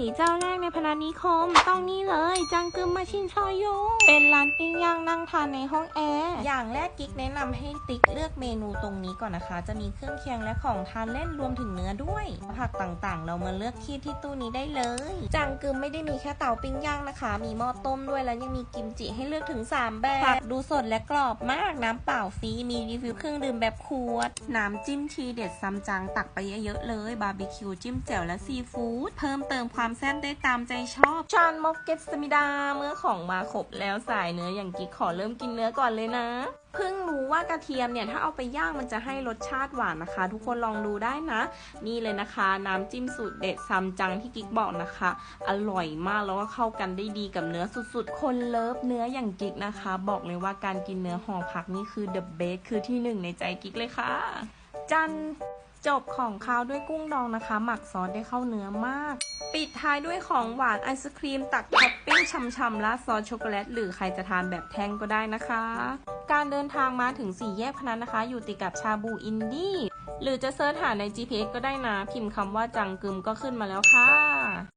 ตี๋เจ้าแรกใน พนัสนิคม ต้องนี่เลย จังกึมมาชินชอยงเป็นร้านปิ้งย่างนั่งทานในห้องแอร์ อย่างแรกกิ๊กแนะนำให้ติ๊กเลือกเมนูตรงนี้ก่อนนะคะ จะมีเครื่องเคียงและของทานเล่นรวมถึงเนื้อด้วย ผักต่างๆ เรามาเลือกที่ที่ตู้นี้ได้เลย จังกึมไม่ได้มีแค่เตาปิ้งย่างนะคะ มีหม้อต้มด้วยแล้วยังมีกิมจิให้เลือกถึง 3 แบบผักดูสดและกรอบมากน้ำเปล่าฟรีมีรีวิวเครื่องดื่มแบบขวด น้ำจิ้มทีเด็ดซัมจังตักไปเยอะๆเลย บาร์บีคิวจิ้มแจ่วและซีฟู้ดเพิ่มเติมความแซ่บได้ตามใจชอบชานมอกเก็ตสมิดาเมื่อของมาครบแล้วสายเนื้ออย่างกิ๊กขอเริ่มกินเนื้อก่อนเลยนะเพิ่งรู้ว่ากระเทียมเนี่ยถ้าเอาไปย่างมันจะให้รสชาติหวานนะคะ ทุกคนลองดูได้นะ นี่เลยนะคะ น้ำจิ้มสูตรเด็ดซัมจังที่กิ๊กบอกนะคะ อร่อยมากแล้วก็เข้ากันได้ดีกับเนื้อสุดๆ คนเลิฟเนื้ออย่างกิ๊กนะคะ บอกเลยว่าการกินเนื้อห่อผักนี่คือ the best คือที่หนึ่งในใจกิ๊กเลยค่ะ จัน จบของคาวด้วยกุ้งดองนะคะ หมักซอสได้เข้าเนื้อมาก ปิดท้ายด้วยของหวานไอศครีมตักท็อปปิ้งช่ำๆราดซอสช็อกโกแลตหรือใครจะทานแบบแท่งก็ได้นะคะ การเดินทางมาถึงสี่แยกพนันนะคะ อยู่ติดกับชาบูอินดี้หรือจะเซิร์ชหาใน GPS ก็ได้นะ พิมพ์คำว่าจังกึมก็ขึ้นมาแล้วค่ะ